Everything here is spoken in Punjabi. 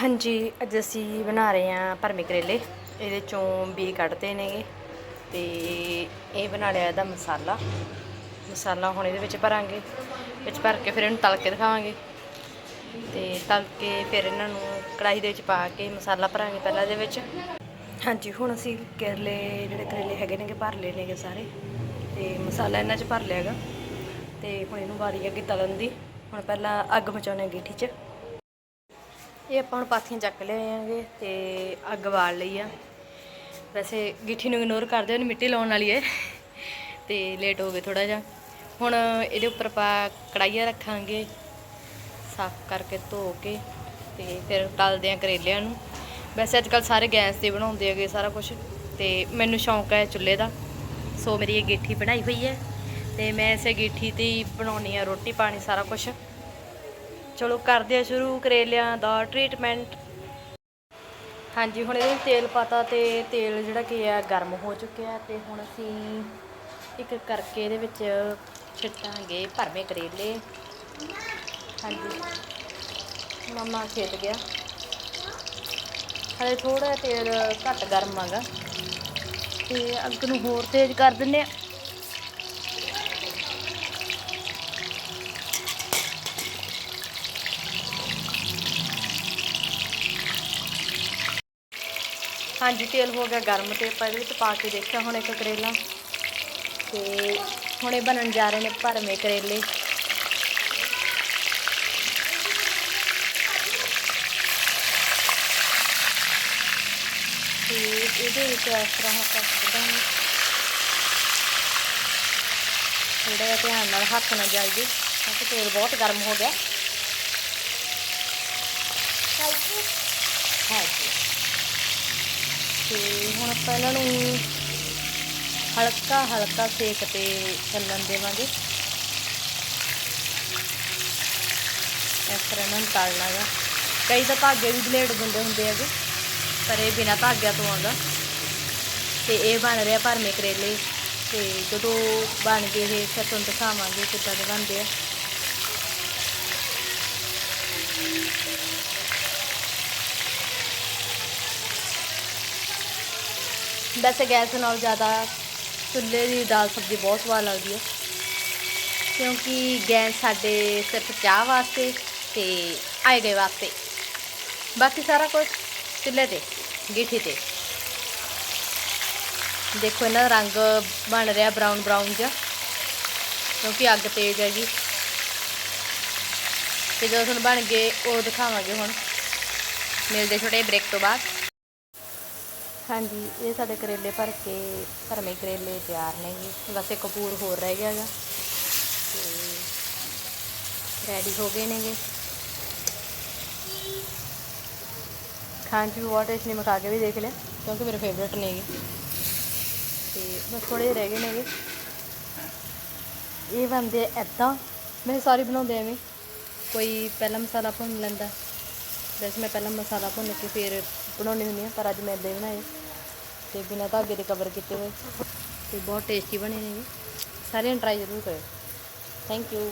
ਹਾਂਜੀ, ਅੱਜ ਅਸੀਂ ਬਣਾ ਰਹੇ ਹਾਂ ਭਰਮੇ ਕਰੇਲੇ। ਇਹਦੇ ਚੋਂ ਬੀ ਕੱਢਦੇ ਨੇਗੇ ਤੇ ਇਹ ਬਣਾ ਲਿਆ ਇਹਦਾ ਮਸਾਲਾ। ਮਸਾਲਾ ਹੁਣ ਇਹਦੇ ਵਿੱਚ ਭਰਾਂਗੇ। ਵਿੱਚ ਭਰ ਕੇ ਫਿਰ ਇਹਨੂੰ ਤਲ ਕੇ ਦਿਖਾਵਾਂਗੇ। ਤੇ ਤਲ ਕੇ ਫਿਰ ਇਹਨਾਂ ਨੂੰ ਕੜਾਹੀ ਦੇ ਵਿੱਚ ਪਾ ਕੇ ਮਸਾਲਾ ਭਰਾਂਗੇ ਪਹਿਲਾਂ ਇਹਦੇ ਵਿੱਚ। ਹਾਂਜੀ, ਹੁਣ ਅਸੀਂ ਕਰੇਲੇ, ਜਿਹੜੇ ਕਰੇਲੇ ਹੈਗੇ ਨੇਗੇ, ਭਰ ਲਏ ਨੇਗੇ ਸਾਰੇ। ਤੇ ਮਸਾਲਾ ਇਹਨਾਂ 'ਚ ਭਰ ਲਿਆ ਹੈਗਾ। ਤੇ ਹੁਣ ਇਹਨੂੰ ਵਾਰੀ ਅੱਗੇ ਤਲਣ ਦੀ। ਹੁਣ ਪਹਿਲਾਂ ਅੱਗ ਮਚਾਉਣੇ ਗੀਠੀ 'ਚ। ਇਹ ਆਪਾਂ ਹੁਣ ਪਾਥੀਆਂ ਚੱਕ ਲਿਆਏ ਆਂਗੇ ਤੇ ਅੱਗ ਬਾਲ ਲਈ ਆ। ਵੈਸੇ ਗਿੱਠੀ ਨੂੰ ਇਗਨੋਰ ਕਰਦੇ ਉਹਨੇ ਮਿੱਟੀ ਲਾਉਣ ਵਾਲੀ ਹੈ। ਤੇ ਲੇਟ ਹੋ ਗਏ ਥੋੜਾ ਜਿਹਾ। ਹੁਣ ਇਹਦੇ ਉੱਪਰ ਆਪਾਂ ਕੜਾਈਆ ਰੱਖਾਂਗੇ, ਸਾਫ਼ ਕਰਕੇ ਧੋ ਕੇ ਤੇ ਫਿਰ ਤਲਦੇ ਆ ਕਰੇਲਿਆਂ ਨੂੰ। ਵੈਸੇ ਅੱਜ ਕੱਲ ਸਾਰੇ ਗੈਸ ਤੇ ਬਣਾਉਂਦੇ ਹੈਗੇ ਸਾਰਾ ਕੁਝ ਤੇ ਮੈਨੂੰ ਸ਼ੌਂਕ ਹੈ ਚੁੱਲ੍ਹੇ ਦਾ। ਸੋ ਮੇਰੀ ਇਹ ਗਿੱਠੀ ਬਣਾਈ ਹੋਈ ਹੈ ਤੇ ਮੈਂ ਇਸੇ ਗਿੱਠੀ ਤੇ ਹੀ ਬਣਾਉਣੀ ਆ ਰੋਟੀ ਪਾਣੀ ਸਾਰਾ ਕੁਝ ਚਲੋ ਕਰਦੇ ਆ ਸ਼ੁਰੂ, ਕਰੇਲਿਆਂ ਦਾ ਟ੍ਰੀਟਮੈਂਟ ਹਾਂਜੀ, ਹੁਣ ਇਹਦੇ ਵਿੱਚ ਤੇਲ ਪਾਤਾ ਤੇ ਤੇਲ ਜਿਹੜਾ ਕੀ ਆ, ਗਰਮ ਹੋ ਚੁੱਕਿਆ ਤੇ ਹੁਣ ਅਸੀਂ ਇੱਕ ਕਰਕੇ ਇਹਦੇ ਵਿੱਚ ਛਿੱਟਾਂਗੇ ਭਰਵੇਂ ਕਰੇਲੇ। ਹਾਂਜੀ, ਮਮਾ ਖੇਤ ਗਿਆ। ਹਲੇ ਥੋੜਾ ਤੇਲ ਘੱਟ ਗਰਮ ਆਗਾ ਤੇ ਅੱਗ ਨੂੰ ਹੋਰ ਤੇਜ਼ ਕਰ ਦਿੰਨੇ ਆ। ਹਾਂਜੀ, ਤੇਲ ਹੋ ਗਿਆ ਗਰਮ ਤੇ ਆਪਾਂ ਇਹਦੇ ਵਿੱਚ ਪਾ ਕੇ ਦੇਖਿਆ ਹੁਣ ਇੱਕ ਕਰੇਲਾ। ਤੇ ਹੁਣ ਇਹ ਬਣਨ ਜਾ ਰਹੇ ਨੇ ਭਰਵੇਂ ਕਰੇਲੇ। ਤੇ ਇਹਦੇ ਵਿੱਚ ਇਸ ਤਰ੍ਹਾਂ ਆਪਾਂ ਕੱਢਾਂਗੇ। ਥੋੜਾ ਜਿਹਾ ਧਿਆਨ ਨਾਲ ਹੱਥ ਨਾਲ ਜਲ ਕਿਉਂਕਿ ਤੇਲ ਬਹੁਤ ਗਰਮ ਹੋ ਗਿਆ ਹਾਂਜੀ ਤੇ ਹੁਣ ਆਪਾਂ ਇਹਨਾਂ ਨੂੰ ਹਲਕਾ ਹਲਕਾ ਸੇਕ ਤੇ ਚੱਲਣ ਦੇਵਾਂਗੇ। ਇਸ ਤਰ੍ਹਾਂ ਇਹਨਾਂ ਨੂੰ ਤਲਣਾ ਗਾ। ਕਈ ਤਾਂ ਧਾਗੇ ਵੀ ਬਲੇਡ ਦਿੰਦੇ ਹੁੰਦੇ ਹੈਗੇ, ਪਰ ਇਹ ਬਿਨਾਂ ਧਾਗਿਆਂ ਤੋਂ ਆਉਂਦਾ। ਤੇ ਇਹ ਬਣ ਰਿਹਾ ਭਰਮੇ ਕਰੇਲੇ। ਤੇ ਜਦੋਂ ਬਣ ਗਏ ਇਹ ਫਿਰ ਤੁਹਾਨੂੰ ਦਿਖਾਵਾਂਗੇ ਕਿੱਦਾਂ ਦੇ ਬਣਦੇ ਆ। ਵੈਸੇ ਗੈਸ ਨਾਲੋਂ ਜ਼ਿਆਦਾ ਚੁੱਲ੍ਹੇ ਦੀ ਦਾਲ ਸਬਜ਼ੀ ਬਹੁਤ ਸਵਾਦ ਲੱਗਦੀ ਹੈ। ਕਿਉਂਕਿ ਗੈਸ ਸਾਡੇ ਸਿਰਫ ਚਾਹ ਵਾਸਤੇ ਤੇ ਆਏ ਗਏ ਵਾਸਤੇ। ਬਾਕੀ ਸਾਰਾ ਕੁਝ ਚੁੱਲ੍ਹੇ ਤੇ, ਗੀਠੀ ਤੇ। ਦੇਖੋ ਇਹਨਾਂ ਦਾ ਰੰਗ ਬਣ ਰਿਹਾ ਬਰਾਊਨ ਬਰਾਊਨ ਜਿਹਾ, ਕਿਉਂਕਿ ਅੱਗ ਤੇਜ਼ ਹੈਗੀ। ਤੇ ਜਦੋਂ ਤੁਹਾਨੂੰ ਬਣ ਗਏ, ਉਹ ਦਿਖਾਵਾਂਗੇ ਹੁਣ। ਮਿਲਦੇ ਛੋਟੇ ਬ੍ਰੇਕ ਤੋਂ ਬਾਅਦ। ਹਾਂਜੀ, ਇਹ ਸਾਡੇ ਕਰੇਲੇ ਭਰ ਕੇ ਭਰਵੇਂ ਕਰੇਲੇ ਤਿਆਰ ਨੇ ਜੀ। ਵੈਸੇ ਕਪੂਰ ਹੋਰ ਰਹਿ ਗਿਆ ਹੈਗਾ। ਤੇ ਰੈਡੀ ਹੋ ਗਏ ਨੇਗੇ। ਖਾਣ 'ਚ ਵੀ ਬਹੁਤ ਟੇਸਟ ਨਹੀਂ ਮੈਂ ਕੇ ਵੀ ਦੇਖ ਲਿਆ। ਕਿਉਂਕਿ ਮੇਰੇ ਫੇਵਰੇਟ ਨੇਗੇ ਤੇ ਬਸ ਥੋੜੇ ਜਿਹੇ ਰਹਿ ਗਏ ਨੇਗੇ। ਇਹ ਬਣਦੇ ਐਦਾਂ ਮੈਂ ਸਾਰੀ ਬਣਾਉਂਦੇ ਐਵੇਂ। ਕੋਈ ਪਹਿਲਾਂ ਮਸਾਲਾ ਭੁੰਨ ਲੈਂਦਾ। ਵੈਸੇ ਮੈਂ ਪਹਿਲਾਂ ਮਸਾਲਾ ਭੁੰਨ ਕੇ ਫਿਰ ਬਣਾਉਣੀ ਹੁੰਦੀ ਆ ਪਰ ਅੱਜ ਮੈਂ ਇੱਦਾਂ ਹੀ ਬਣਾਏ। ਤੇ ਬਿਨਾਂ ਧਾਗੇ ਦੇ ਕਵਰ ਕੀਤੇ ਹੋਏ। ਤੇ ਬਹੁਤ ਟੇਸਟੀ ਬਣੇ ਨੇ ਸਾਰਿਆਂ ਟਰਾਈ ਜ਼ਰੂਰ ਕਰਿਓ। Thank you